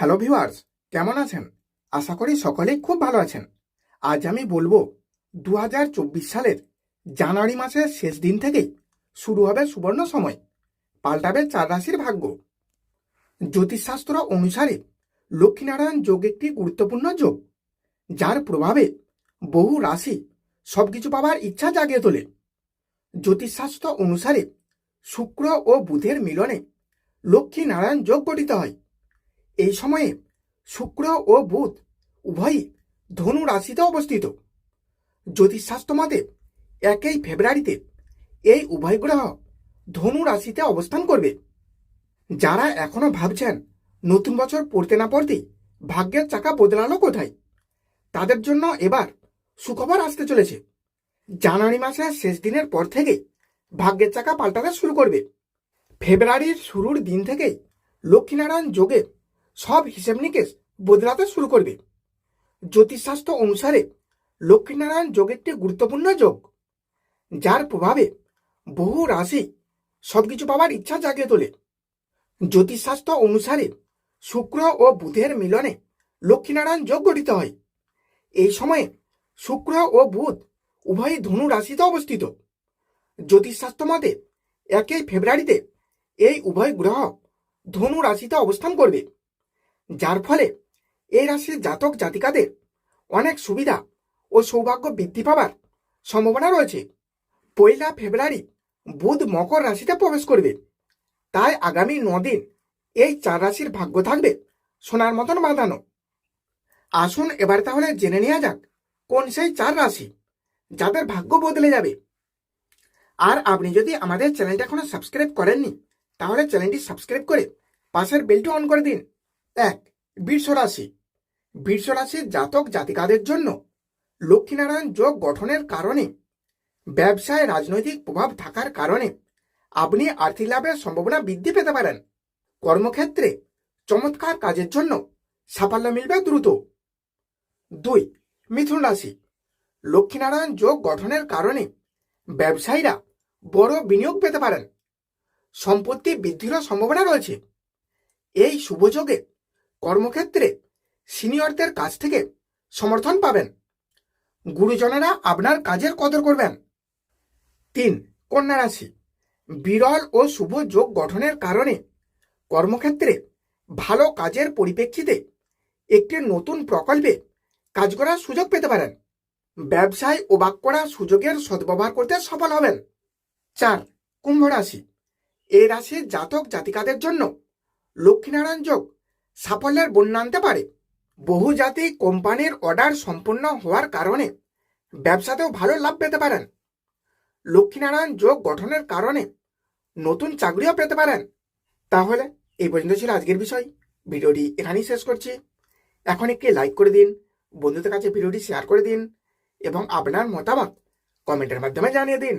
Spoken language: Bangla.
হ্যালো ভিউয়ার্স কেমন আছেন? আশা করি সকলেই খুব ভালো আছেন। আজ আমি বলব দু হাজার চব্বিশ সালের জানুয়ারি মাসের শেষ দিন থেকেই শুরু হবে সুবর্ণ সময়, পাল্টাবে চার রাশির ভাগ্য। জ্যোতিষশাস্ত্র অনুসারে লক্ষ্মীনারায়ণ যোগ একটি গুরুত্বপূর্ণ যোগ, যার প্রভাবে বহু রাশি সবকিছু পাবার ইচ্ছা জাগিয়ে তোলে। জ্যোতিষশাস্ত্র অনুসারে শুক্র ও বুধের মিলনে লক্ষ্মী নারায়ণ যোগ গঠিত হয়। এই সময়ে শুক্র ও বুধ উভয়ই ধনু রাশিতে অবস্থিত। জ্যোতিষশাস্ত্র মতে একই ফেব্রুয়ারিতে এই উভয় গ্রহ ধনু রাশিতে অবস্থান করবে। যারা এখনও ভাবছেন নতুন বছর পড়তে না পড়তেই ভাগ্যের চাকা বদলালো কোথায়, তাদের জন্য এবার সুখবর আসতে চলেছে। জানুয়ারি মাসের শেষ দিনের পর থেকে ভাগ্যের চাকা পাল্টাতে শুরু করবে। ফেব্রুয়ারির শুরুর দিন থেকেই লক্ষ্মীনারায়ণ যোগে সব হিসেব নিকেশ বদলাতে শুরু করবে। জ্যোতিষশাস্ত্র অনুসারে লক্ষ্মীনারায়ণ যোগ একটি গুরুত্বপূর্ণ যোগ, যার প্রভাবে বহু রাশি সবকিছু পাওয়ার ইচ্ছা জাগিয়ে তোলে। জ্যোতিষশাস্ত্র অনুসারে শুক্র ও বুধের মিলনে লক্ষ্মীনারায়ণ যোগ গঠিত হয়। এই সময়ে শুক্র ও বুধ উভয়ই ধনু রাশিতে অবস্থিত। জ্যোতিষশাস্ত্র মতে একই ফেব্রুয়ারিতে এই উভয় গ্রহ ধনু রাশিতে অবস্থান করবে। যার ফলে এই রাশির জাতক জাতিকাদের অনেক সুবিধা ও সৌভাগ্য বৃদ্ধি পাবার সম্ভাবনা রয়েছে। পয়লা ফেব্রুয়ারি বুধ মকর রাশিতে প্রবেশ করবে। তাই আগামী দিন এই চার রাশির ভাগ্য থাকবে সোনার মতন বাঁধানো। আসুন এবার তাহলে জেনে নেওয়া যাক কোন সেই চার রাশি যাদের ভাগ্য বদলে যাবে। আর আপনি যদি আমাদের চ্যানেলটা এখনও সাবস্ক্রাইব করেননি, তাহলে চ্যানেলটি সাবস্ক্রাইব করে পাশের বেলটি অন করে দিন। এক বৃষ রাশি রাশির জাতক জাতিকাদের জন্য লক্ষ্মীনারায়ণ যোগ গঠনের কারণে, ব্যবসায় রাজনৈতিক প্রভাব থাকার কারণে আপনি আর্থিক লাভের সম্ভাবনা বৃদ্ধি পেতে পারেন। কর্মক্ষেত্রে চমৎকার কাজের জন্য সাফল্য মিলবে দ্রুত। দুই, মিথুন রাশি। লক্ষ্মীনারায়ণ যোগ গঠনের কারণে ব্যবসায়ীরা বড় বিনিয়োগ পেতে পারেন। সম্পত্তি বৃদ্ধিরও সম্ভাবনা রয়েছে। এই শুভযোগে কর্মক্ষেত্রে সিনিয়রদের কাছ থেকে সমর্থন পাবেন। গুরুজনেরা আপনার কাজের কদর করবেন। তিন, কন্যা রাশি। বিরল ও শুভ যোগ গঠনের কারণে কর্মক্ষেত্রে ভালো কাজের পরিপ্রেক্ষিতে একটি নতুন প্রকল্পে কাজ করার সুযোগ পেতে পারেন। ব্যবসায় অবাক করা সুযোগের সদ্ব্যবহার করতে সফল হবেন। চার, কুম্ভ রাশি। রাশির জাতক জাতিকাদের জন্য লক্ষ্মীনারায়ণ যোগ সাফল্যের বন্যা আনতে পারে। বহু জাতি কোম্পানির অর্ডার সম্পূর্ণ হওয়ার কারণে ব্যবসাতেও ভালো লাভ পেতে পারেন। লক্ষ্মীনারায়ণ যোগ গঠনের কারণে নতুন চাকরিও পেতে পারেন। তাহলে এই পর্যন্ত ছিল আজকের বিষয়। ভিডিওটি এখানেই শেষ করছি। এখন একটি লাইক করে দিন, বন্ধুদের কাছে ভিডিওটি শেয়ার করে দিন এবং আপনার মতামত কমেন্টের মাধ্যমে জানিয়ে দিন।